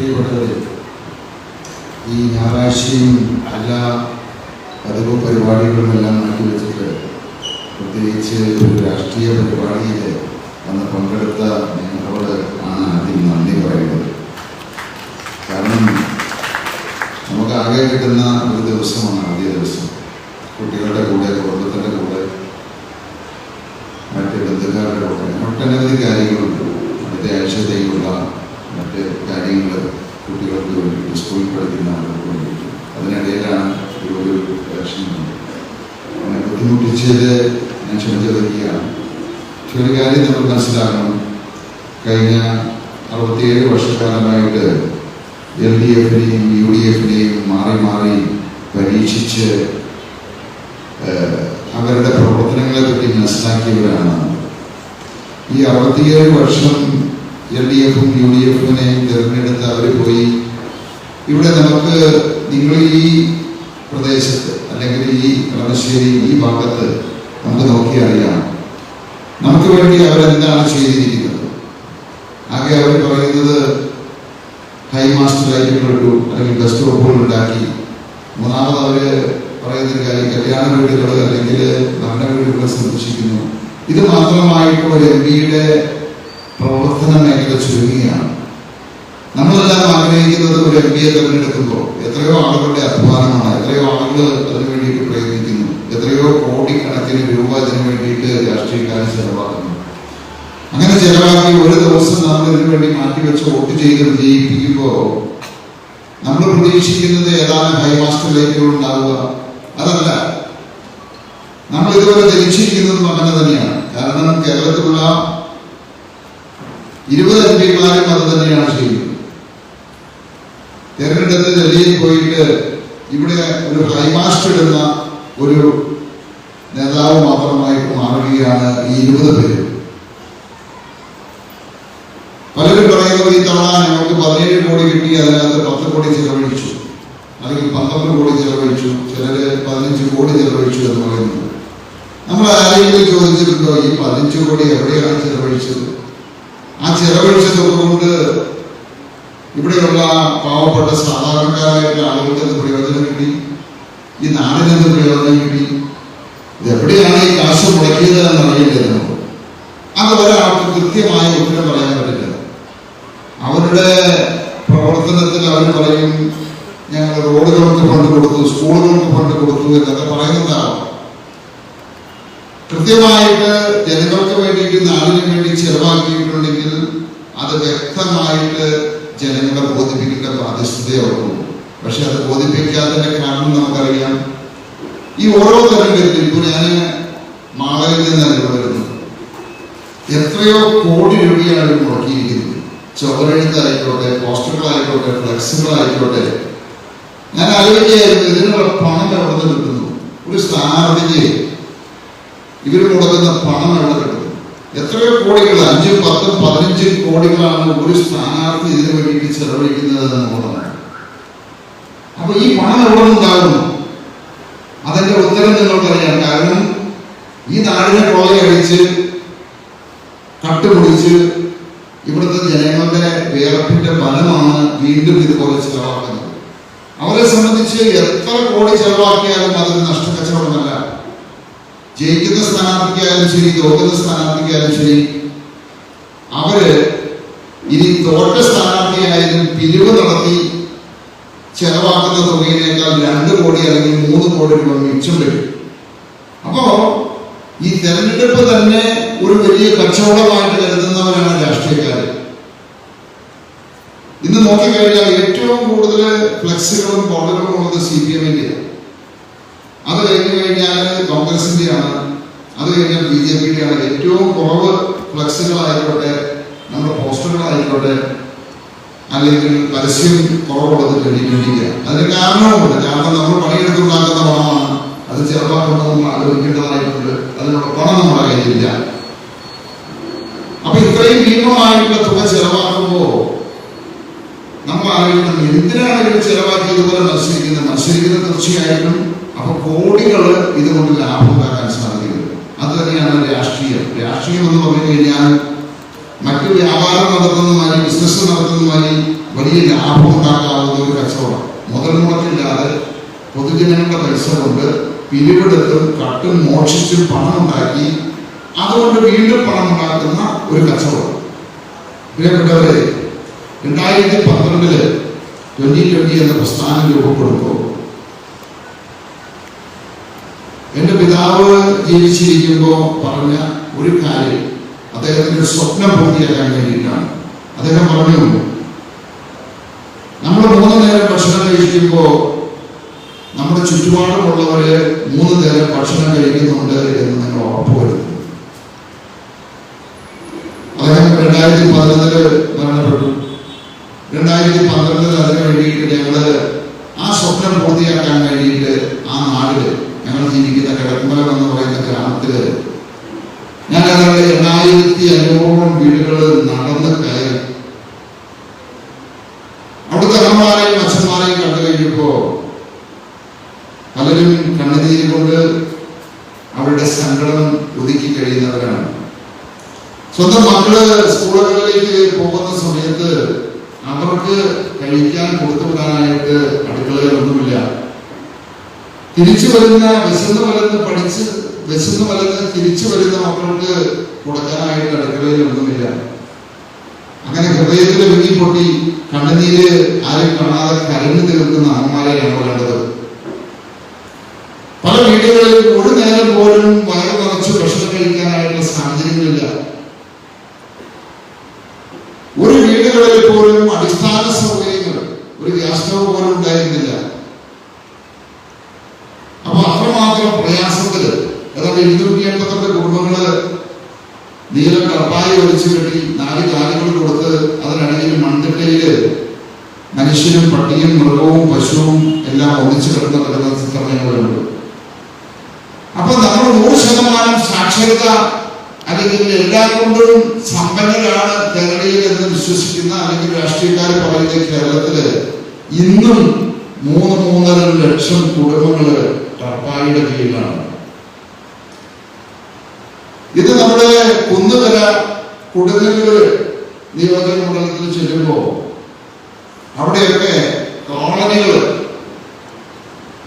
ഈ ഞായറാഴ്ചയും എല്ലാ പതിവ് പരിപാടികളുമെല്ലാം മാറ്റിവെച്ചിട്ട് പ്രത്യേകിച്ച് ഒരു രാഷ്ട്രീയ പരിപാടിയിൽ വന്ന് പങ്കെടുത്ത നിങ്ങളോട് ആണ് ആദ്യം നന്ദി പറയുന്നത്. കാരണം നമുക്ക് ആകെ കിട്ടുന്ന ഒരു ദിവസമാണ് ആദ്യ ദിവസം. കുട്ടികളുടെ കൂടെ കുടുംബത്തിന്റെ കൂടെ മറ്റ് ബന്ധുക്കാരുടെ കൂടെ ഒട്ടനവധി കാര്യങ്ങളുണ്ട്. അടുത്ത ആഴ്ചത്തേക്കുള്ള മറ്റ് കാര്യങ്ങൾ കുട്ടികൾക്ക് വേണ്ടിയിട്ട് സ്കൂളിൽ പഠിക്കുന്ന ആളുകൾക്ക് വേണ്ടിയിട്ട്. അതിനിടയിലാണ് ഒരു ഇലക്ഷൻ അങ്ങനെ ബുദ്ധിമുട്ടിച്ചത് ഞാൻ ക്ഷണിച്ചതൊക്കെയാണ് പക്ഷെ ഒരു കാര്യം നമ്മൾ മനസ്സിലാക്കണം കഴിഞ്ഞ അറുപത്തിയേഴ് വർഷക്കാലമായിട്ട് എൽ ഡി എഫിനെയും യു ഡി എഫിനെയും മാറി മാറി പരീക്ഷിച്ച് അവരുടെ പ്രവർത്തനങ്ങളെ പറ്റി മനസ്സിലാക്കിയവരാണ്. ഈ അറുപത്തിയേഴ് വർഷം എൽ ഡി എഫും യു ഡി എഫിനെ തിരഞ്ഞെടുത്ത് അവർ പോയി. ഇവിടെ നമുക്ക് നിങ്ങൾ ഈ പ്രദേശത്ത് അല്ലെങ്കിൽ ഈ കളമശ്ശേരി ഈ ഭാഗത്ത് നമുക്ക് നോക്കിയറിയാം നമുക്ക് വേണ്ടി അവരെന്താണ് ചെയ്തിരിക്കുന്നത്? ആകെ അവർ പറയുന്നത് ഹൈ മാസ്റ്റർ ലൈറ്റുകളിട്ടു അല്ലെങ്കിൽ ബസ് സ്റ്റോപ്പുകൾ ഉണ്ടാക്കി. മൂന്നാമത് അവർ പറയുന്നൊരു കാര്യം കല്യാണ വീടുകൾ അല്ലെങ്കിൽ ഭരണ വീടുകൾ സന്ദർശിക്കുന്നു. ഇത് മാത്രമായിട്ട് ഒരു എം പിയുടെ പ്രവർത്തന മേഖല ചുരുങ്ങിയാണ്. നമ്മളെല്ലാം ആഗ്രഹിക്കുന്നത് ഒരു എം പിയെ തിരഞ്ഞെടുക്കുമ്പോൾ എത്രയോ ആളുകളുടെ അധ്വാനമാണ് എത്രയോ ആളുകൾ അതിനു വേണ്ടിയിട്ട് പ്രയത്നിക്കുന്നു എത്രയോ കോടിക്കണക്കിന് രൂപ അതിനു വേണ്ടിയിട്ട് രാഷ്ട്രീയക്കാരൻ ചെലവാക്കുന്നു. അങ്ങനെ ചെലവാക്കി ഒരു ദിവസം നമ്മൾ ഇതിനു വേണ്ടി മാറ്റിവെച്ച് വോട്ട് ചെയ്ത് വിജയിപ്പിക്കുമ്പോൾ നമ്മൾ പ്രതീക്ഷിക്കുന്നത് ഏതാനും ഹൈമാസ്റ്റർ ലൈറ്റുകൾ ഉണ്ടാവുക? അതല്ല. നമ്മൾ ഇതുവരെ ധരിച്ചിരിക്കുന്നതും അങ്ങനെ തന്നെയാണ്. കാരണം കേരളത്തിലുള്ള ഇരുപത് എം പിമാരും അത് തന്നെയാണ് ചെയ്യുന്നത്. തെരഞ്ഞെടുത്ത് ഡൽഹിയിൽ പോയിട്ട് ഇവിടെ ഒരു ഹൈമാസ്റ്റർ ഇടുന്ന ഒരു നേതാവ് മാത്രമായിട്ട് മാറുകയാണ് ഈ ഇരുപത് പേര്. പലരും പറയുന്നത് ഈ തവണ ഞങ്ങൾക്ക് പതിനേഴ് കോടി കിട്ടി അതിനകത്ത് പത്ത് കോടി ചെലവഴിച്ചു. അല്ലെങ്കിൽ പന്ത്രണ്ട് കോടി ചെലവഴിച്ചു ചിലര് പതിനഞ്ച് കോടി ചെലവഴിച്ചു എന്ന് പറയുന്നു. നമ്മൾ ആരെങ്കിലും ചോദിച്ചിട്ടുണ്ടോ ഈ പതിനഞ്ച് കോടി എവിടെയാണ് ചെലവഴിച്ചത്? ആ ചെലവഴിച്ചത് കൊണ്ട് ഇവിടെയുള്ള പാവപ്പെട്ട സാധാരണക്കാരായിട്ടുള്ള ആളുകൾക്ക് എന്ത് പ്രയോജനം കിട്ടി. ഈ നാടിനെന്ത് പ്രയോജനം കിട്ടി. ഇതെവിടെയാണ് ഈ കാശ് മുടക്കിയത് എന്നറിയില്ല നമുക്ക് അത് ഒരാൾക്ക് കൃത്യമായ ഉത്തരം പറയാൻ പറ്റില്ല അവരുടെ പ്രവർത്തനത്തിൽ അവർ പറയും ഞങ്ങൾ റോഡുകൾക്ക് ഫണ്ട് കൊടുത്തു സ്കൂളുകൾക്ക് ഫണ്ട് കൊടുത്തു എന്നൊക്കെ പറയുന്നതാവാം കൃത്യമായിട്ട് ജനങ്ങൾക്ക് വേണ്ടിയിട്ട് നാടിന് വേണ്ടി ചെലവാക്കിയിട്ടുണ്ടെങ്കിൽ അത് വ്യക്തമായിട്ട് ജനങ്ങളെ ബോധിപ്പിക്കേണ്ട ബാധ്യസ്ഥതയുള്ളൂ പക്ഷെ അത് ബോധിപ്പിക്കാത്തതിന്റെ കാരണം നമുക്കറിയാം ഈ ഓരോ തെരഞ്ഞെടുപ്പിൽ ഇപ്പൊ ഞാൻ മാളയിൽ നിന്നാണ് ഇവിടെ വരുന്നത് എത്രയോ കോടി രൂപയാണ് ഇവർ മുടക്കിയിരിക്കുന്നത് ചുവരെഴുത്തായിക്കോട്ടെ പോസ്റ്ററുകളായിക്കോട്ടെ ഫ്ലക്സുകളായിക്കോട്ടെ ഞാൻ ഇതിനുള്ള പണം എവിടെ കിട്ടുന്നു? ഒരു സ്ഥാനാർത്ഥിക്ക് ഇവർ കൊടുക്കുന്ന പണം എവിടെ കിട്ടുന്നു? എത്രയോ കോടികൾ അഞ്ചും പത്തും പതിനഞ്ചും കോടികളാണ് ഒരു സ്ഥാനാർത്ഥി ഇതിനു വേണ്ടിയിട്ട് ചെലവഴിക്കുന്നത് എന്നുള്ളതാണ് അപ്പൊ ഈ പണം എവിടെ നിന്നുണ്ടാകുന്നു അതിന്റെ ഉത്തരം നിങ്ങൾക്കറിയാം. കാരണം ഈ നാടിനെ കൊള്ളയടിച്ച് കട്ടുപിടിച്ച് ഇവിടുത്തെ ജനങ്ങളുടെ വിയർപ്പിന്റെ ഫലമാണ് വീണ്ടും ഇതുപോലെ ചെലവാക്കുന്നത്. അവരെ സംബന്ധിച്ച് എത്ര കോടി ചെലവാക്കിയാലും അതൊരു നഷ്ടക്കച്ചവടമല്ല. ജയിക്കുന്ന സ്ഥാനാർത്ഥിക്കായാലും ശരി തോക്കുന്ന സ്ഥാനാർത്ഥിക്കായാലും ശരി. അവർ ഇനി തോറ്റ സ്ഥാനാർത്ഥിയായാലും പിരിവ് നടത്തി ചെലവാക്കുന്ന തുകയിനേക്കാൾ രണ്ട് കോടി അല്ലെങ്കിൽ മൂന്ന് കോടി രൂപ മിച്ചം വരും. അപ്പോ ഈ തെരഞ്ഞെടുപ്പ് തന്നെ ഒരു വലിയ കച്ചവടമായിട്ട് കരുതുന്നവരാണ് രാഷ്ട്രീയക്കാർ. ഇന്ന് നോക്കിക്കഴിഞ്ഞാൽ ഏറ്റവും കൂടുതൽ ഫ്ലെക്സുകളും ബോർഡറുകളും ഉള്ളത് സി പി എമ്മിന്റെ അത് കഴിഞ്ഞു കഴിഞ്ഞാൽ കോൺഗ്രസിന്റെയാണ് അത് കഴിഞ്ഞാൽ ബി ജെ പിയുടെയാണ് ഏറ്റവും കുറവ് ഫ്ലെക്സുകളായിക്കോട്ടെ നമ്മുടെ പോസ്റ്ററുകളായിക്കോട്ടെ അല്ലെങ്കിൽ പരസ്യം കുറവുള്ളത് ട്വന്റി അതിന് കാരണവുമുണ്ട്. കാരണം നമ്മൾ പണിയെടുത്തുണ്ടാക്കുന്ന പണമാണ്. അത് ചെറുതാക്കുന്നത് നമ്മൾ ആലോചിക്കേണ്ടതായിട്ടുണ്ട്. അതിനുള്ള പണം നമ്മുടെ കയ്യിലില്ല. അപ്പൊ ഇത്രയും ഭീമമായിട്ടുള്ള തുക ചെലവാക്കുമ്പോൾ നമ്മൾ ആലോചിക്കണം എന്തിനാണ് ഇവർ ചെലവാക്കിയതുപോലെ മത്സരിക്കുന്നത്? മത്സരിക്കുന്നത് തീർച്ചയായിട്ടും അപ്പൊ കോടികൾ ഇതുകൊണ്ട് ലാഭം ഉണ്ടാക്കാൻ സാധിക്കുന്നത് അത് തന്നെയാണ് രാഷ്ട്രീയം. രാഷ്ട്രീയം എന്ന് പറഞ്ഞു കഴിഞ്ഞാൽ മറ്റു വ്യാപാരം നടത്തുന്നതുമായി ബിസിനസ് നടത്തുന്നതുമായി വലിയ ലാഭം ഉണ്ടാക്കാവുന്ന ഒരു കച്ചവടം. മുതൽ മുടക്കില്ലാതെ പൊതുജനങ്ങളുടെ പൈസ കൊണ്ട് പിരിവെടുത്തും കട്ടും മോഷിച്ചും പണം ഉണ്ടാക്കി അതുകൊണ്ട് വീണ്ടും പണം ഉണ്ടാക്കുന്ന ഒരു കച്ചവടം. പ്രിയപ്പെട്ടവരെ രണ്ടായിരത്തി പന്ത്രണ്ടിൽ ട്വന്റി ട്വന്റി എന്ന പ്രസ്ഥാനം രൂപപ്പെടുമ്പോൾ എന്റെ പിതാവ് ജീവിച്ചിരിക്കുമ്പോൾ പറഞ്ഞ ഒരു കാര്യം അദ്ദേഹത്തിന്റെ സ്വപ്നം പൂർത്തിയാക്കാൻ വേണ്ടിയിട്ടാണ്. അദ്ദേഹം പറഞ്ഞു നമ്മൾ മൂന്ന് നേരം ഭക്ഷണം കഴിക്കുമ്പോൾ നമ്മുടെ ചുറ്റുപാടുമുള്ളവര് മൂന്ന് നേരം ഭക്ഷണം കഴിക്കുന്നുണ്ട് എന്ന് നിങ്ങൾ ഉറപ്പുവരുത്തുന്നു അദ്ദേഹം രണ്ടായിരത്തി പതിനൊന്നിൽ മരണപ്പെട്ടു. രണ്ടായിരത്തി പന്ത്രണ്ടിൽ അതിനു വേണ്ടിയിട്ട് ഞങ്ങൾ ആ സ്വപ്നം പൂർത്തിയാക്കാൻ വേണ്ടിയിട്ട് ആ നാടിൽ ഞങ്ങൾ ജീവിക്കുന്ന കിടക്കുമല എന്ന് പറയുന്ന ഗ്രാമത്തിൽ ഞാൻ ഏതാണ്ട് എണ്ണായിരത്തി അഞ്ഞൂറോളം വീടുകൾ നടന്ന് കയറി. അവിടുത്തെ അമ്മമാരെയും അച്ഛന്മാരെയും കണ്ടു കഴിഞ്ഞപ്പോ പലരും കണ്ണുനീര് കൊണ്ട് അവരുടെ സങ്കടം ഒതുക്കി കഴിയുന്നവരാണ്. സ്വന്തം മക്കൾ സ്കൂളുകളിലേക്ക് പോകുന്ന സമയത്ത് തിരിച്ചു വരുന്ന വിശന്ന് വലന്ന് പഠിച്ച് വിശന്ന് വലന്ന് തിരിച്ചു വരുന്ന മക്കൾക്ക് കൊടുക്കാനായിട്ട് അടുക്കളയിൽ ഒന്നുമില്ല. അങ്ങനെ ഹൃദയത്തിൽ വിങ്ങിപ്പൊട്ടി കണ്ണുനീര് ആരും കാണാതെ കരഞ്ഞു തീർക്കുന്ന അമ്മമാരെയാണ് കണ്ടത് പല വീടുകളിൽ ഒരു നേരം പോലും വയറ് നിറച്ച് ഭക്ഷണം കഴിക്കാനായിട്ടുള്ള സാഹചര്യങ്ങളില്ല. ഒരു വീടുകളിൽ പോലും അടിസ്ഥാന സൗകര്യങ്ങൾ ഒരു ഗ്യാസ് സ്റ്റവ് പോലും ഉണ്ടായിരുന്നില്ല അപ്പൊ അത്രമാത്രം പ്രയാസത്തിൽ ഏതാണ്ട് ഇരുന്നൂറ്റി എൺപത്തെട്ട് കുടുംബങ്ങൾ നീല കപ്പായി വലിച്ചു കെട്ടി നാല് കാലുകൾ കൊടുത്ത് അതിനിടയിൽ മൺതിട്ടയിൽ മനുഷ്യനും പട്ടിയും മൃഗവും പശുവും എല്ലാം ഒന്നിച്ചു കിടന്ന് കിടന്ന സമയങ്ങളുണ്ട് അപ്പൊ നമ്മൾ നൂറ് ശതമാനം സാക്ഷരത അല്ലെങ്കിൽ എല്ലാ കൊണ്ടും സമ്പന്നരാണ് കേരളീയർ എന്ന് വിശ്വസിക്കുന്ന അല്ലെങ്കിൽ രാഷ്ട്രീയക്കാർ പറയുന്ന കേരളത്തിൽ ഇന്നും മൂന്ന് മൂന്നര ലക്ഷം കുടുംബങ്ങൾ ടർപ്പായുടെ കീഴിലാണ്. ഇത് നമ്മുടെ കുന്നുകര കൊടുങ്ങല്ലൂര് നിയോജക മണ്ഡലത്തിൽ ചെല്ലുമ്പോ അവിടെയൊക്കെ കോളനികൾ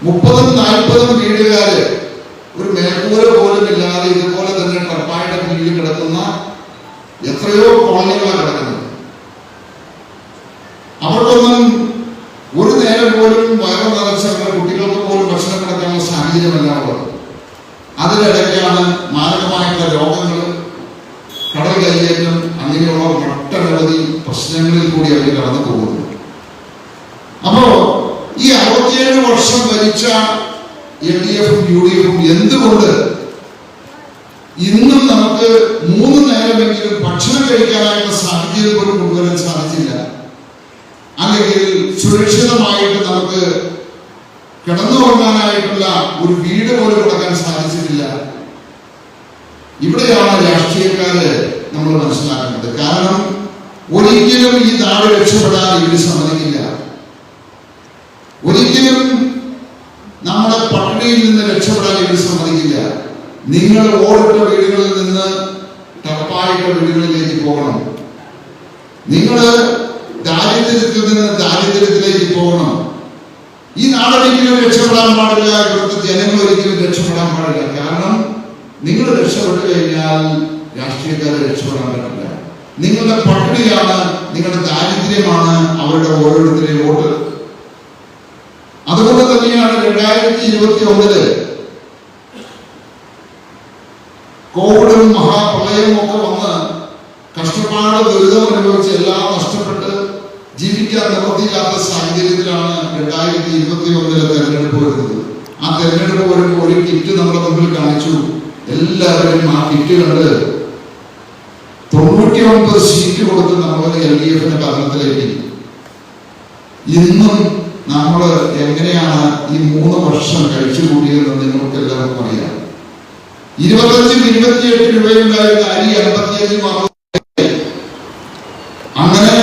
മുപ്പതും നാൽപ്പതും വീടുകാര് ഒരു മേൽക്കൂര പോലും ഇല്ലാതെ ഇതുപോലെ തന്നെ ടർപ്പായുടെ കീഴിൽ കിടക്കുന്ന എത്രയോ കോളനികളാണ് കിടക്കുന്നത് അവർക്കൊന്നും ഒരു നേരം പോലും വയറു നിറച്ച് കുട്ടികൾക്ക് പോലും ഭക്ഷണം കിടക്കാനുള്ള സാഹചര്യമല്ല ഉള്ളത്. അതിനിടയ്ക്കാണ് മാരകമായിട്ടുള്ള രോഗങ്ങൾ കടൽ കയ്യേറ്റം അങ്ങനെയുള്ള ഒട്ടനവധി പ്രശ്നങ്ങളിൽ കൂടി അവർ കടന്നു പോകുന്നു. അപ്പോ ഈ അറുപത്തിയേഴ് വർഷം ഭരിച്ച എൽ ഡി എഫും യു ഡി എഫും എന്തുകൊണ്ട് ഇന്നും നമുക്ക് മൂന്ന് നേരമെങ്കിലും ഭക്ഷണം കഴിക്കാനായിട്ടുള്ള സാഹചര്യം പോലും കൊണ്ടുവരാൻ സാധിച്ചില്ല? അല്ലെങ്കിൽ സുരക്ഷിതമായിട്ട് നമുക്ക് കിടന്നുറങ്ങാനായിട്ടുള്ള ഒരു വീട് പോലും കിടക്കാൻ സാധിച്ചിട്ടില്ല. ഇവിടെയാണ് രാഷ്ട്രീയക്കാര് നമ്മൾ മനസ്സിലാക്കേണ്ടത്. കാരണം ഒരിക്കലും ഈ നാട് രക്ഷപ്പെടാൻ ഇവർ സമ്മതിക്കില്ല. ഒരിക്കലും നമ്മുടെ പട്ടിണിയിൽ നിന്ന് രക്ഷപ്പെടാൻ ഇവർ സമ്മതിക്കില്ല. നിങ്ങൾ ഓടിട്ട വീടുകളിൽ നിന്ന് ടപ്പായിട്ട വീടുകളിലേക്ക് പോകണം. നിങ്ങൾ നിന്ന് ദാരിദ്ര്യത്തിലേക്ക് പോകണം. ഈ നാടൊരിക്കലും രക്ഷപ്പെടാൻ പാടില്ല ഇവിടുത്തെ ജനങ്ങൾ ഒരിക്കലും രക്ഷപ്പെടാൻ പാടില്ല. കാരണം നിങ്ങൾ രക്ഷപ്പെട്ടു കഴിഞ്ഞാൽ രാഷ്ട്രീയക്കാരെ രക്ഷപ്പെടാൻ പറ്റില്ല. നിങ്ങളുടെ പട്ടിണിയാണ് നിങ്ങളുടെ ദാരിദ്ര്യമാണ് അവരുടെ ഓരോരുത്തരെയും വോട്ട്. അതുകൊണ്ട് തന്നെയാണ് രണ്ടായിരത്തി ഇരുപത്തി ഒന്നിൽ കോവിഡും മഹാപ്രളയവും ഒക്കെ വന്ന് കഷ്ടപ്പാട് ദുരിതം അനുഭവിച്ച് എല്ലാം നഷ്ടപ്പെട്ട് ജീവിക്കാൻ നിവൃത്തിയില്ലാത്ത സാഹചര്യത്തിലാണ് രണ്ടായിരത്തി ഇരുപത്തി ഒന്നിലെ തെരഞ്ഞെടുപ്പ് വരുന്നത്. ആ തെരഞ്ഞെടുപ്പ് വരുമ്പോൾ ഒരു കിറ്റ് നമ്മുടെ മുമ്പിൽ കാണിച്ചു. എല്ലാവരും ആ കിറ്റ് കണ്ട് തൊണ്ണൂറ്റി ഒൻപത് സീറ്റ് കൊടുത്ത് നമ്മൾ എൽ ഡി എഫിന്റെ ഭരണത്തിലേക്ക്. ഇന്നും നമ്മൾ എങ്ങനെയാണ് ഈ മൂന്ന് വർഷം കഴിച്ചു കൂട്ടിയതെന്ന് നിങ്ങൾക്ക് എല്ലാവർക്കും അറിയാം. ഇരുപത്തഞ്ചും ഇരുപത്തിയെട്ട് രൂപയുണ്ടായിരുന്ന അരി അമ്പത്തിയഞ്ചും അങ്ങനെ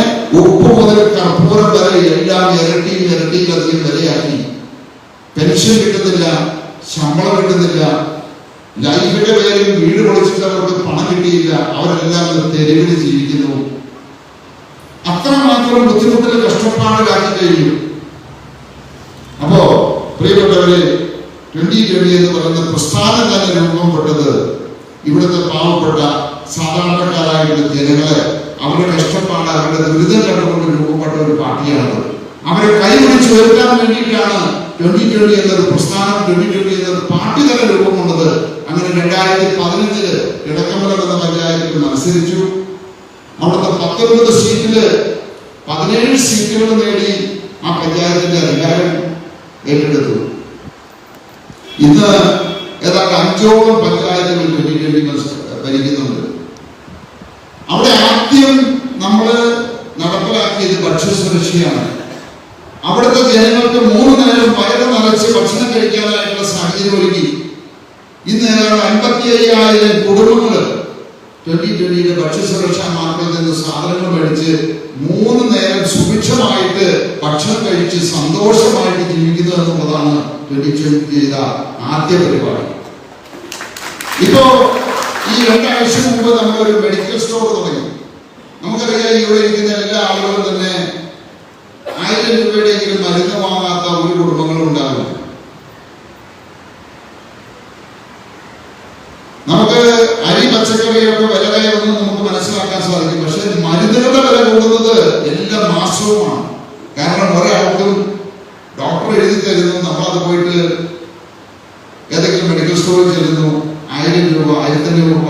മുതൽ കർപ്പൂരം വരെ എല്ലാം ഇരട്ടിയും ഇരട്ടിയിലധികം വിലയാക്കി. പെൻഷൻ കിട്ടുന്നില്ല ശമ്പളം കിട്ടുന്നില്ല ലൈഫിന്റെ പേരിൽ വീട് പൊളിച്ചിട്ട് അവർക്ക് പണം കിട്ടിയില്ല അവരെല്ലാം തെരുവിൽ ജീവിക്കുന്നു. അത്രമാത്രം ബുദ്ധിമുട്ടിൽ കഷ്ടപ്പാടിലാക്കി കഴിയും അപ്പോ പ്രിയപ്പെട്ടവരെ ട്വന്റി ട്വന്റി എന്ന് പറയുന്ന പ്രസ്ഥാനം തന്നെ കൊണ്ടത് ഇവിടുത്തെ പാവപ്പെട്ട സാധാരണക്കാരായിട്ടുള്ള ജനങ്ങളെ അവരുടെ കഷ്ടപ്പാട് അവരുടെ ദുരിതം കണ്ടുകൊണ്ട് രൂപപ്പെട്ട ഒരു പാർട്ടിയാണ് അവരെ കൈപിടിച്ച് ഉയർത്താൻ വേണ്ടിയിട്ടാണ് ട്വന്റി ട്വന്റി എന്നൊരു പ്രസ്ഥാനം ട്വന്റി ട്വന്റി എന്നൊരു പാർട്ടി തന്നെ രൂപം കൊണ്ടത്. അങ്ങനെ രണ്ടായിരത്തി പതിനഞ്ചിൽ ഇടക്കമല എന്ന പഞ്ചായത്തിൽ മത്സരിച്ചു. അവിടുത്തെ പത്തൊൻപത് സീറ്റിൽ പതിനേഴ് സീറ്റുകൾ നേടി ആ പഞ്ചായത്തിന്റെ അധികാരം ഏറ്റെടുത്തു. ഇന്ന് ഏതാണ്ട് അഞ്ചോളം പഞ്ചായത്തുകൾ ട്വന്റി ട്വന്റി ഭരിക്കുന്നുണ്ട് അവിടെ ആദ്യം നമ്മൾ നടപ്പിലാക്കിയത് ഭക്ഷ്യസുരക്ഷയാണ് അവിടുത്തെ ജനങ്ങൾക്ക് മൂന്ന് നേരം വയറ് നിറച്ച് ഭക്ഷണം കഴിക്കാനായിട്ടുള്ള സാഹചര്യം ഒരുക്കി. ഇന്ന് ഏതാണ്ട് അൻപത്തി അയ്യായിരം കുടുംബങ്ങൾ ട്വന്റി ട്വന്റിയുടെ ഭക്ഷ്യസുരക്ഷാ മാർഗത്തിൽ നിന്ന് സാധനങ്ങൾ മേടിച്ച് മൂന്ന് നേരം സുഭിക്ഷമായിട്ട് ഭക്ഷണം കഴിച്ച് സന്തോഷമായിട്ട് ജീവിക്കുന്നു എന്നുള്ളതാണ് ട്വന്റി ട്വന്റി ചെയ്ത ആദ്യ പരിപാടി. ഇപ്പോ ഈ രണ്ടാഴ്ച മുമ്പ് നമ്മളൊരു മെഡിക്കൽ സ്റ്റോർ തുടങ്ങി. നമുക്കറിയാം ഇവിടെ ഇരിക്കുന്ന എല്ലാ ആളുകളും തന്നെ ആയിരം രൂപയുടെയെങ്കിലും മരുന്ന് വാങ്ങാത്ത ഒരു കുടുംബങ്ങളും ഉണ്ടാകും നമുക്ക് അരി പച്ചക്കറിയൊക്കെ വില കയറുന്നത് നമുക്ക് മനസ്സിലാക്കാൻ സാധിക്കും. പക്ഷെ മരുന്നുകളുടെ വില കൂടുന്നത് എല്ലാ മാസവുമാണ്. കാരണം ഒരാൾക്കും ഡോക്ടർ എഴുതി തരുന്നു നമ്മളത് പോയിട്ട് ഏതെങ്കിലും മെഡിക്കൽ സ്റ്റോറിൽ ചെല്ലുന്നു ആയിരം രൂപ ആയിരത്തഞ്ഞൂറ് രൂപ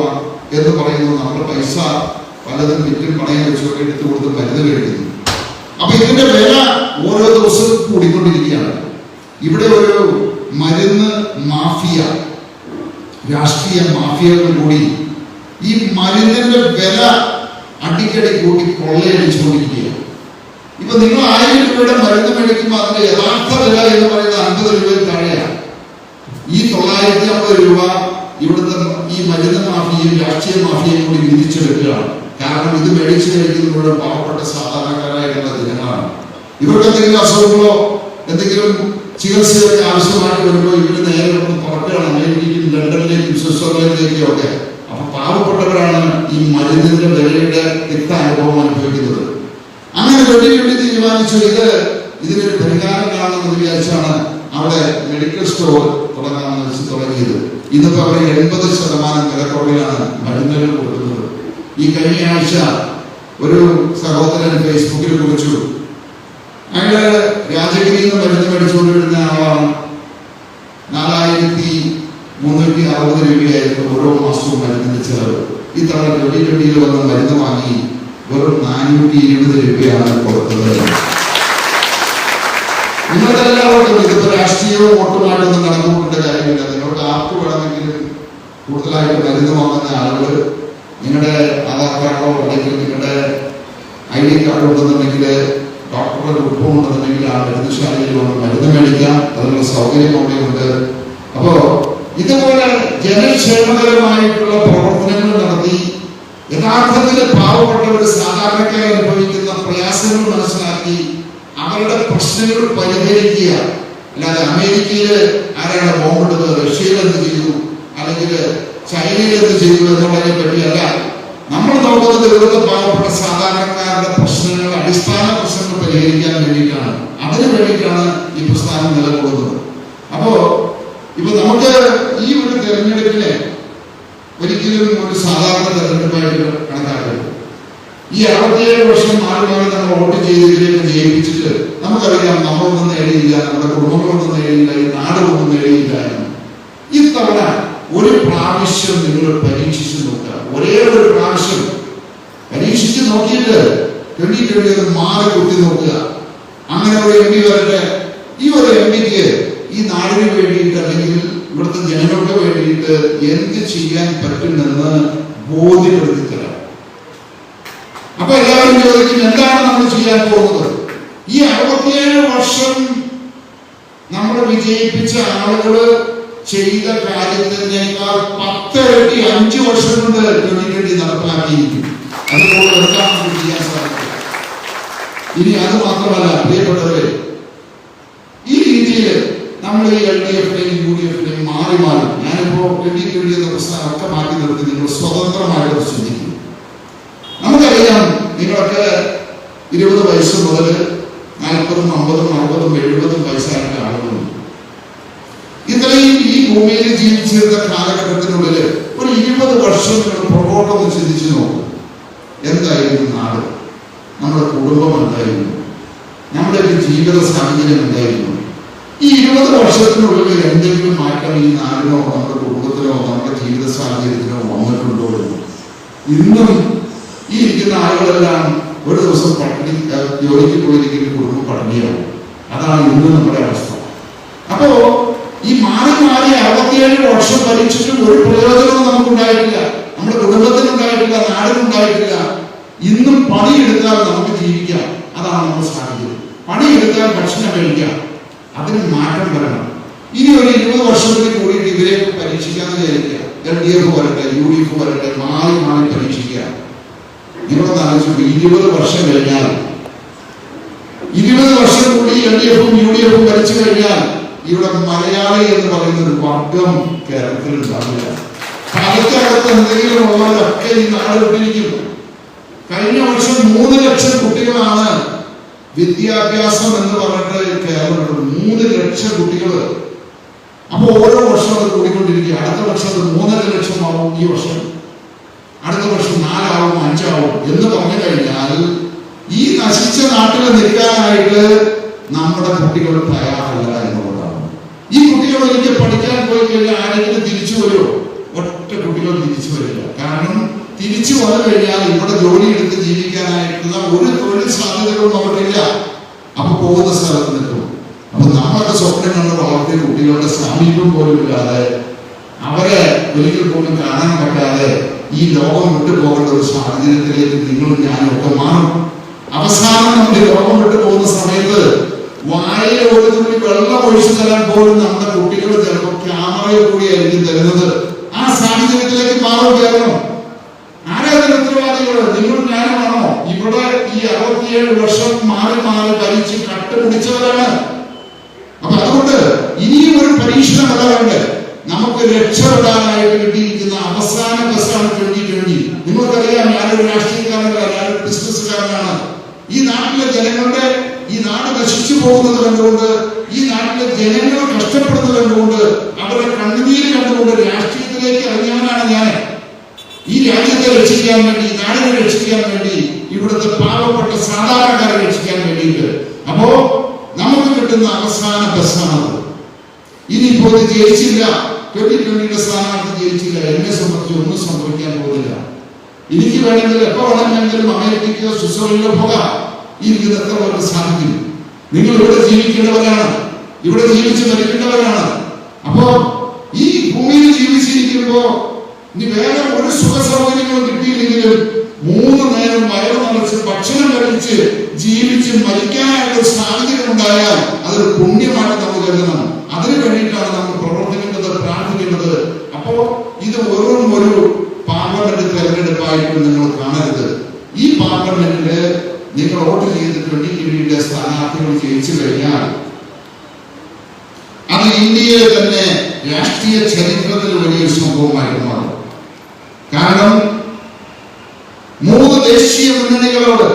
എന്ന് പറയുന്നു. നമ്മൾ പൈസ പലതും വിറ്റും പണയം വെച്ചൊക്കെ എടുത്തു കൊടുത്ത് മരുന്ന് കഴിക്കുന്നു അപ്പൊ ഇതിന്റെ വില ഓരോ ദിവസവും കൂടിക്കൊണ്ടിരിക്കുകയാണ്. ഇവിടെ ഒരു മരുന്ന് മാഫിയ രാഷ്ട്രീയ മാഫിയകൾ കൂടി ഈ മരുന്നിന്റെ വില അടിക്കടി കൂട്ടി കൊള്ളയടിച്ചുകൊണ്ടിരിക്കുകയാണ്. ഇപ്പൊ നിങ്ങൾ ആയിരം രൂപയുടെ മരുന്ന് മേടിക്കുമ്പോൾ അതിന്റെ യഥാർത്ഥ വില എന്ന് പറയുന്നത് അൻപത് രൂപയിൽ താഴെയാണ്. ഈ തൊള്ളായിരത്തി അമ്പത് രൂപ ഇവിടുത്തെ ഈ മരുന്ന് മാഫിയയും രാഷ്ട്രീയ മാഫിയയും കൂടി വിധിച്ചെടുക്കുകയാണ് കാരണം ഇത് മേടിച്ചു കഴിക്കുന്നത് മുഴുവൻ പാവപ്പെട്ട സാധാരണക്കാരായ ഇവർക്ക് എന്തെങ്കിലും അസുഖങ്ങളോ എന്തെങ്കിലും ചികിത്സയൊക്കെ ആവശ്യമായിട്ട് വരുമ്പോൾ ഇവർ നേരെ ഒന്ന് പുറത്താണ് അമേരിക്കയ്ക്കും ലണ്ടനിലേക്കും സ്വിറ്റ്സർലൻഡിലേക്കും ഒക്കെ. അപ്പൊ പാവപ്പെട്ടവരാണ് ഈ മരുന്നിന്റെ വിലയുടെ തിക്ത അനുഭവം അനുഭവിക്കുന്നത്. അങ്ങനെ വെടി തീരുമാനിച്ചു. ഇത് ഇതിനൊരു പരിഹാരം കാണണമെന്ന് വിചാരിച്ചാണ് അവിടെ മെഡിക്കൽ സ്റ്റോർ തുടങ്ങാമെന്ന് വെച്ച് തുടങ്ങിയത്. ഇന്നിപ്പോ അവിടെ എൺപത് ശതമാനം വിലക്കുറവിലാണ് മരുന്നുകൾ കൊടുക്കുന്നത്. ഈ കഴിഞ്ഞ ആഴ്ച ഒരു സഹോദരൻ ഫേസ്ബുക്കിൽ കുറിച്ചു മരുന്ന് മേടിച്ചുകൊണ്ടിരുന്ന ആളാണ് നാലായിരത്തി മുന്നൂറ്റി അറുപത് രൂപയായിരുന്നു ഓരോ മാസവും മരുന്നിന്റെ ചെലവ്. ഇത്തവണ ട്വന്റി ട്വന്റിയിൽ വന്ന് മരുന്ന് വാങ്ങി വെറും നാനൂറ്റി ഇരുപത് രൂപയാണ് കൊടുത്തത്. നിങ്ങളെല്ലാവർക്കും ഇതിപ്പോ രാഷ്ട്രീയവും വോട്ടുമായിട്ടൊന്നും നടന്നുകൊണ്ട കാര്യമില്ല. നിങ്ങളുടെ ആർക്ക് വേണമെങ്കിലും കൂടുതലായിട്ട് മരുന്ന് വാങ്ങുന്ന ആളുകൾ നിങ്ങളുടെ ആധാർ കാർഡോ അല്ലെങ്കിൽ നിങ്ങളുടെ ഐ ഡി കാർഡോ ഉണ്ടെന്നുണ്ടെങ്കിൽ ഡോക്ടറുടെ കുടുംബം ഉണ്ടെന്നുണ്ടെങ്കിൽ ആ മരുന്നുശാലയിൽ വന്ന് മരുന്ന് മേടിക്കാം. അതിനുള്ള സൗകര്യം അവിടെയുണ്ട്. അപ്പോ ഇതുപോലെ ജനക്ഷേമകരമായിട്ടുള്ള പ്രവർത്തനങ്ങൾ നടത്തി യഥാർത്ഥത്തിൽ പാവപ്പെട്ടവർ സാധാരണക്കാർ അനുഭവിക്കുന്ന പ്രയാസങ്ങൾ മനസ്സിലാക്കി അവരുടെ പ്രശ്നങ്ങൾ പരിഹരിക്കുക. അല്ലാതെ അമേരിക്കയിൽ ആരാണ് ബോംബിട്ടത് റഷ്യയിൽ എന്ത് ചെയ്തു അല്ലെങ്കിൽ ചൈനയിൽ എന്ത് ചെയ്തു എന്നുള്ളതിനെ പറ്റിയല്ല നമ്മൾ നോക്കുന്നത് വരുന്ന പാവപ്പെട്ട സാധാരണക്കാരുടെ പ്രശ്നങ്ങൾ അടിസ്ഥാന പ്രശ്നങ്ങൾ പരിഹരിക്കാൻ വേണ്ടിയിട്ടാണ്. അതിനു വേണ്ടിയിട്ടാണ് ഈ പ്രസ്ഥാനം നിലകൊള്ളുന്നത്. അപ്പോ ഇപ്പൊ നമുക്ക് ഈ ഒരു തെരഞ്ഞെടുപ്പിനെ ഒരിക്കലും ഒരു സാധാരണ തെരഞ്ഞെടുപ്പായിട്ട് കണക്കാക്കരുത്. ഈ അറുപത്തിയേഴ് വർഷം മാറി നമ്മൾ വോട്ട് ചെയ്തതിലേക്ക് ജയിപ്പിച്ചിട്ട് നമുക്കറിയാം നമ്മളൊന്നും നേടിയില്ല നമ്മുടെ കുടുംബങ്ങളൊന്നും നേടിയില്ല ഈ നാട് ഒന്നും നേടിയില്ല. പ്രാവശ്യം നിങ്ങൾ പരീക്ഷിച്ചു നോക്കുക. ഒരേ ഒരു പ്രാവശ്യം. പരീക്ഷിച്ച് നോക്കിയിട്ട് ട്വന്റി ട്വന്റി അത് മാറി കുത്തി നോക്കുക. അങ്ങനെ ഒരു എം പി വരട്ടെ. ഈ ഒരു എം പിക്ക് ഈ നാടിന് വേണ്ടിയിട്ട് അല്ലെങ്കിൽ ഇവിടുത്തെ ജനങ്ങൾക്ക് വേണ്ടിയിട്ട് എന്ത് ചെയ്യാൻ പറ്റുമെന്ന് ബോധ്യപ്പെടുത്തി തരാം അപ്പൊ എല്ലാവരും ചോദിക്കും എന്താണ് നമ്മൾ ചെയ്യാൻ പോകുന്നത്? ഈ അറുപത്തിയേഴ് വർഷം നമ്മൾ വിജയിപ്പിച്ച ആളുകൾ ചെയ്ത കാര്യത്തിനേക്കാൾ പത്തിരട്ടി അഞ്ചു വർഷം കൊണ്ട് ട്വന്റി നമുക്ക് ചെയ്യാൻ സാധിക്കും. ഇനി അത് മാത്രമല്ല പ്രിയപ്പെട്ടവരെ ഈ രീതിയിൽ നമ്മൾ ഈ എൽ ഡി എഫിനെയും യു ഡി എഫിനെയും മാറി മാറി ഞാനിപ്പോ ട്വന്റി ട്വന്റി എന്ന പുസ്തകമൊക്കെ മാറ്റി നിർത്തി നിങ്ങൾ സ്വതന്ത്രമായിട്ട് ചിന്തിക്കും നമുക്കറിയാം നിങ്ങളൊക്കെ ഇരുപത് വയസ്സ് മുതൽ നാൽപ്പതും അമ്പതും അറുപതും എഴുപതും വയസ്സായിട്ട് ഇത്രയും ഈ ഭൂമിയിൽ ജീവിച്ചിരുന്ന കാലഘട്ടത്തിനുള്ളിൽ ഒരു ഇരുപത് വർഷം നിങ്ങൾ പുറകോട്ടൊന്ന് ചിന്തിച്ചു നോക്കും. എന്തായിരുന്നു നാട്? നമ്മുടെ കുടുംബം എന്തായിരുന്നു? നമ്മുടെ ഒരു ജീവിത സാഹചര്യം എന്തായിരുന്നു? ഈ ഇരുപത് വർഷത്തിനുള്ളിൽ എന്തെങ്കിലും മാറ്റം ഈ നാടിനോ നമ്മുടെ കുടുംബത്തിനോ നമ്മുടെ ജീവിത സാഹചര്യത്തിനോ വന്നിട്ടുണ്ടോ എന്ന്? ഇന്നും ഈ ഇരിക്കുന്ന ആളുകളെല്ലാം ഒരു ദിവസം പട്ടിണി ജോലിക്ക് പോയിരിക്കുന്ന കുടുംബം പട്ടിണിയാവും. അതാണ് ഇന്ന് നമ്മുടെ അവസ്ഥ. അപ്പോ ഈ മാറി മാറി അറുപത്തിയേഴ് വർഷം ഭരിച്ചിട്ടും ഒരു പ്രയോജനവും നമുക്കുണ്ടായിട്ടില്ല. നമ്മുടെ കുടുംബത്തിനുണ്ടായിട്ടില്ല നാടിനുണ്ടായിട്ടില്ല. ഇന്നും പണിയെടുത്താൽ നമുക്ക് ജീവിക്കാം. അതാണ് നമ്മുടെ സാഹചര്യം. പണിയെടുത്താൽ ഭക്ഷണം കഴിക്കാം. അതിന് മാറ്റം വരണം. ഇനി ഒരു ഇരുപത് വർഷത്തിൽ കൂടി ഇവരെ പരീക്ഷിക്കാന്ന് വിചാരിക്കുക. എൽ ഡി എഫ് വരട്ടെ യു ഡി എഫ് വരട്ടെ മാറി മാറി പരീക്ഷിക്കുക. നിങ്ങളൊന്ന് ഇരുപത് വർഷം കഴിഞ്ഞാൽ ഇരുപത് വർഷം കൂടി എൽ ഡി എഫും യു ഡി എഫും ഭരിച്ചു കഴിഞ്ഞാൽ ഇവിടെ മലയാളി എന്ന് പറയുന്ന ഒരു വർഗം കേരളത്തിൽ ഉണ്ടാവില്ല. കാലത്തകത്ത് എന്തെങ്കിലും ഉള്ളവരൊക്കെ ഈ നാട് വിട്ടിരിക്കുന്നു. കഴിഞ്ഞ വർഷം മൂന്ന് ലക്ഷം കുട്ടികളാണ് വിദ്യാഭ്യാസം എന്ന് പറഞ്ഞിട്ട് കേരളത്തിൽ മൂന്ന് ലക്ഷം കുട്ടികൾ അപ്പൊ ഓരോ വർഷം അത് കൂടിക്കൊണ്ടിരിക്കുക അടുത്ത വർഷം അത് മൂന്നര ലക്ഷമാവും ഈ വർഷം. അടുത്ത വർഷം നാലാവും അഞ്ചാവും എന്ന് പറഞ്ഞു കഴിഞ്ഞാൽ ഈ നശിച്ച നാട്ടിൽ നിൽക്കാനായിട്ട് നമ്മുടെ കുട്ടികൾ തയ്യാറല്ല എന്നുള്ളതാണ് ഈ കുട്ടികൾ ഒരിക്കൽ പഠിക്കാൻ പോയി കഴിഞ്ഞാൽ ആരെങ്കിലും തിരിച്ചു വരുമോ? ഒറ്റ കുട്ടികൾ തിരിച്ചു വരില്ല. കാരണം തിരിച്ചു വന്നു കഴിഞ്ഞാൽ ഇവിടെ ജോലി എടുത്ത് ജീവിക്കാനായിട്ടുള്ള ഒരു തൊഴിൽ സാധ്യതകളും അവർക്കില്ല. അപ്പൊ പോകുന്ന സ്ഥലത്ത് നിൽക്കും. അപ്പൊ നമ്മുടെ സ്വപ്നം കണ്ട് വളർത്തിയ കുട്ടികളുടെ സാമീപ്യം പോലും ഇല്ലാതെ അവരെ ഒരിക്കൽ പോലും കാണാൻ പറ്റാതെ ഈ ലോകം വിട്ടു പോകേണ്ട ഒരു സാഹചര്യത്തിലേക്ക് നിങ്ങളും ഞാനും ഒക്കെ മാറും. അവസാനം നമ്മൾ ഈ ലോകം വിട്ടു പോകുന്ന സമയത്ത് തുള്ളി വെള്ളം ഒഴിച്ചു തരാൻ പോലും നമ്മുടെ കുട്ടികൾ ചിലപ്പോൾ ക്യാമറയിൽ കൂടി ആയിരിക്കും തരുന്നത്. ആ സാഹചര്യത്തിലേക്ക് മാറും കേരളം ആരാധന ഉത്തരവാദികളോ നിങ്ങൾ ഞാനുമാണോ? ഇവിടെ ഈ അറുപത്തിയേഴ് വർഷം മാറി മാറി ഭരിച്ച് കട്ടുപിടിച്ചവരാണ് അപ്പൊ അതുകൊണ്ട് ഇനിയും ഒരു പരീക്ഷണമല്ല വേണ്ടത് നമുക്ക് രക്ഷപ്പെടാനായിട്ട് കിട്ടിയിരിക്കുന്ന അവസാന ബസ്സാണ് ട്വന്റി ട്വന്റി നിങ്ങൾക്കറിയാം ഞാനൊരു രാഷ്ട്രീയക്കാരനല്ല ഞാനൊരു ബിസിനസ്സുകാരനാണ് ഈ നാട്ടിലെ ജനങ്ങളുടെ ഈ നാട് നശിച്ചു പോകുന്നത് കണ്ടുകൊണ്ട് ഈ നാട്ടിലെ ജനങ്ങൾ കഷ്ടപ്പെടുന്നത് കണ്ടുകൊണ്ട് അവരുടെ കണ്ണുനീര് കണ്ടുകൊണ്ട് രാഷ്ട്രീയത്തിലേക്ക് അറിയാനാണ് ഞാൻ. ഈ രാജ്യത്തെ രക്ഷിക്കാൻ വേണ്ടി നാടിനെ രക്ഷിക്കാൻ വേണ്ടി ഇവിടുത്തെ പാവപ്പെട്ട സാധാരണക്കാരെ രക്ഷിക്കാൻ വേണ്ടിയിട്ട്. അപ്പോ നമുക്ക് കിട്ടുന്ന അവസാന ബസ്സാണത് ഇനിയിപ്പോ ഇത് ജയിച്ചില്ല. ട്വന്റി ട്വന്റിയുടെ സ്ഥാനാർത്ഥി ജയിച്ചില്ല. എന്നെ സംബന്ധിച്ച് ഒന്നും സംഭവിക്കാൻ പോകുന്നില്ല. എനിക്ക് വേണമെങ്കിൽ എപ്പോ വേണമെങ്കിലും അമേരിക്കയ്ക്കോ സ്വിറ്റ്സർലൻഡിലോ പോകാം. ഈ ഇരിക്കുന്ന എത്ര പേർക്ക് സാധിക്കും നിങ്ങൾ ഇവിടെ ജീവിക്കേണ്ടവരാണ്. ഇവിടെ ജീവിച്ച് മരിക്കേണ്ടവരാണ്. അപ്പോ ഈ ഭൂമിയിൽ ജീവിച്ചിരിക്കുമ്പോ ഇനി വേറെ ഒരു സുഖ സൗകര്യങ്ങളും കിട്ടിയില്ലെങ്കിലും മൂന്ന് നേരം വയറ് നിറച്ച് ഭക്ഷണം കഴിച്ച് ജീവിച്ച് മരിക്കാനായിട്ട് ഒരു സാഹചര്യം ഉണ്ടായാൽ അതൊരു പുണ്യമായിട്ട് നമ്മൾ കരുതണം. അതിനു വേണ്ടിയിട്ടാണ് നമ്മൾ പ്രവർത്തിക്കേണ്ടത് പ്രാർത്ഥിക്കേണ്ടത്. അപ്പോ ഇത് വെറും ഒരു പാർലമെന്റ് തെരഞ്ഞെടുപ്പായിട്ട് നിങ്ങൾ കാണരുത്. ഈ പാർലമെന്റിൽ നിങ്ങൾ വോട്ട് ചെയ്തിട്ടുണ്ട് ഇന്ത്യയുടെ സ്ഥാനാർത്ഥികൾ ജയിച്ചു കഴിഞ്ഞാൽ. അത് ഇന്ത്യയെ തന്നെ രാഷ്ട്രീയ ചരിത്രത്തിൽ വലിയൊരു സംഭവമായിട്ട് മാറും. കാരണം മൂന്ന് ദേശീയ മുന്നണികളോട്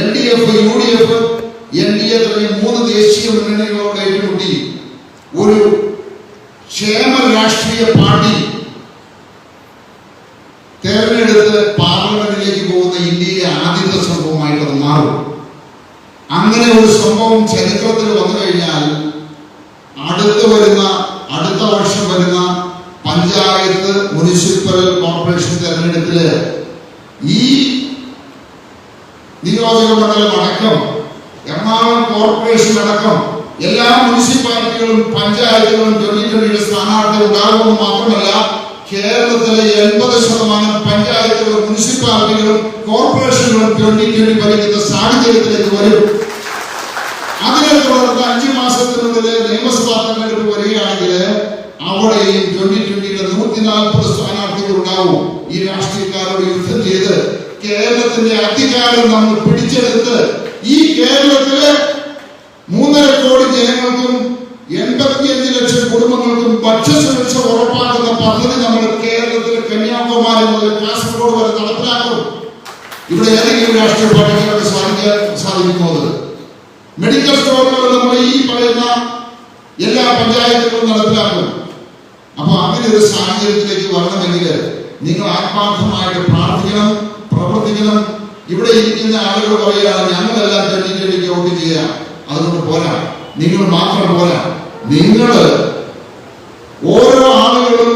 L D F U D F N D A തുടങ്ങിയ മൂന്ന് ദേശീയ മുന്നണികളോട് ഏറ്റുമുട്ടി ഒരു ക്ഷേമ രാഷ്ട്രീയ പാർട്ടി തെരഞ്ഞെടുത്ത് പാർലമെന്റിലേക്ക് പോകുന്ന ഇന്ത്യയിലെ ആദ്യത്തെ മാറും അങ്ങനെ ഒരു സംഭവം ചരിത്രത്തിൽ വന്നു കഴിഞ്ഞാൽ അടുത്ത് വരുന്ന അടുത്ത വർഷം വരുന്ന പഞ്ചായത്ത് മുനിസിപ്പൽ കോർപ്പറേഷൻ തെരഞ്ഞെടുപ്പിൽ ഈ നിയോജക മണ്ഡലം അടക്കം എറണാകുളം കോർപ്പറേഷൻ അടക്കം എല്ലാ മുനിസിപ്പാലിറ്റികളും പഞ്ചായത്തുകളും ട്വന്റി ട്വന്റിയുടെ സ്ഥാനാർത്ഥി ഉണ്ടാകുമെന്ന് മാത്രമല്ല കേരളത്തിലെ എൺപത് ശതമാനം പഞ്ചായത്തുകളും മുനിസിപ്പാലിറ്റികളും കോർപ്പറേഷനുകളും ട്വന്റി ട്വന്റി ഭരിക്കുന്ന സാഹചര്യത്തിലേക്ക് വരും. തുടർന്ന് അഞ്ചു മാസത്തിനുള്ളിൽ നിയമസഭാ തെരഞ്ഞെടുപ്പ് വരികയാണെങ്കിൽ അവിടെയും ട്വന്റി ട്വന്റിയുടെ നൂറ്റി നാൽപ്പത് സ്ഥാനാർത്ഥികൾ ഉണ്ടാവും. ഈ രാഷ്ട്രീയക്കാരോട് യുദ്ധം ചെയ്ത് കേരളത്തിന്റെ അധികാരം നമ്മൾ പിടിച്ചെടുത്ത് ഈ കേരളത്തിലെ മൂന്നര കോടി ജനങ്ങൾക്കും എൺപത്തിയഞ്ച് ലക്ഷം കുടുംബങ്ങൾക്കും ഭക്ഷ്യസുരക്ഷ ഉറപ്പാക്കുന്ന പദ്ധതി നമ്മൾ കേരളത്തിലെ കന്യാകുമാരി മുതൽ കാസർഗോഡ് വരെ നടപ്പിലാക്കും. ഇവിടെ ഏതെങ്കിലും രാഷ്ട്രീയ പാർട്ടികൾക്ക് സാധിക്കാൻ സാധിക്കുമോ അത്? മെഡിക്കൽ സ്റ്റോറുകൾ നമ്മൾ ഈ പറയുന്ന എല്ലാ പഞ്ചായത്തുകളും നടപ്പിലാക്കും അപ്പൊ അങ്ങനെ ഒരു സാഹചര്യത്തിലേക്ക് വരണമെങ്കിൽ നിങ്ങൾ ആത്മാർത്ഥമായിട്ട് പ്രാർത്ഥിക്കണം പ്രവർത്തിക്കണം. ഇവിടെ ഇരിക്കുന്ന ആളുകൾ പറയുകയാണ് ഞങ്ങളെല്ലാം തെണ്ടി തെണ്ടിക്ക് വോട്ട് ചെയ്യുക അതുകൊണ്ട് പോരാ. നിങ്ങൾ മാത്രം പോരാ. നിങ്ങൾ ഓരോ ആളുകളും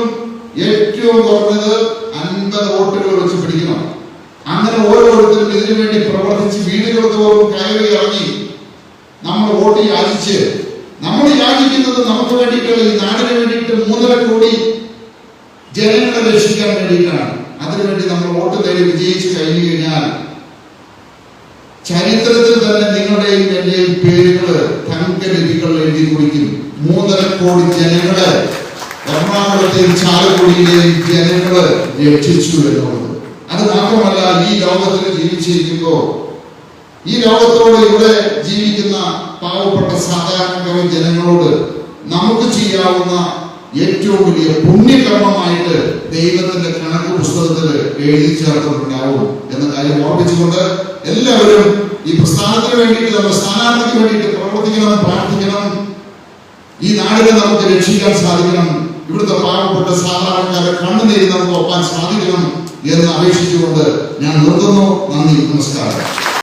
ഏറ്റവും കുറഞ്ഞത് അൻപത് വോട്ടുകൾ വെച്ച് പിടിക്കണം. അങ്ങനെ ഓരോരുത്തരും ഇതിനു വേണ്ടി പ്രവർത്തിച്ച് വീടുകൾ തോറും കയറി ഇറങ്ങി നമ്മൾ വോട്ട് യാചിച്ച് നമ്മൾ യാചിക്കുന്നത് നമുക്ക് വേണ്ടിയിട്ടുള്ള ഈ നാടിന് വേണ്ടിയിട്ട് മൂന്നര കോടി ജനങ്ങളെ രക്ഷിക്കാൻ വേണ്ടിയിട്ടാണ്. അതിനുവേണ്ടി നമ്മൾ വോട്ട് തേടി വിജയിച്ചു കഴിഞ്ഞു കഴിഞ്ഞാൽ ചരിത്രത്തിൽ തന്നെ നിങ്ങളുടെയും എന്റെയും പേരുകൾ തങ്കലിപികൾ എഴുതി കുടിക്കും മൂന്നര കോടി ജനങ്ങൾ എറണാകുളത്തെയും ചാലക്കുടിയിലെയും ജനങ്ങൾ രക്ഷിച്ചു എന്നുള്ളത്. അത് മാത്രമല്ല ഈ ലോകത്തിൽ ജീവിച്ചിരിക്കുമ്പോ ഈ ലോകത്തോട് ഇവിടെ ജീവിക്കുന്ന പാവപ്പെട്ട സാധാരണക്കാര ജനങ്ങളോട് നമുക്ക് ചെയ്യാവുന്ന ഏറ്റവും വലിയ പുണ്യകർമ്മമായിട്ട് ദൈവത്തിന്റെ കണക്ക് പുസ്തകത്തിൽ എഴുതി ചേർത്തിട്ടുണ്ടാവും എന്ന കാര്യം ഓർമ്മിച്ചുകൊണ്ട് എല്ലാവരും ഈ പ്രസ്ഥാനത്തിന് വേണ്ടിയിട്ട് നമ്മുടെ സ്ഥാനാർത്ഥിക്ക് വേണ്ടിയിട്ട് പ്രവർത്തിക്കണം പ്രാർത്ഥിക്കണം. ഈ നാടിനെ നമുക്ക് രക്ഷിക്കാൻ സാധിക്കണം. ഇവിടുത്തെ പാവപ്പെട്ട സാധാരണക്കാരെ കണ്ണുനീരി നമുക്ക് ഒപ്പാൻ സാധിക്കണം എന്ന് അപേക്ഷിച്ചുകൊണ്ട് ഞാൻ നിർത്തുന്നു. നന്ദി നമസ്കാരം.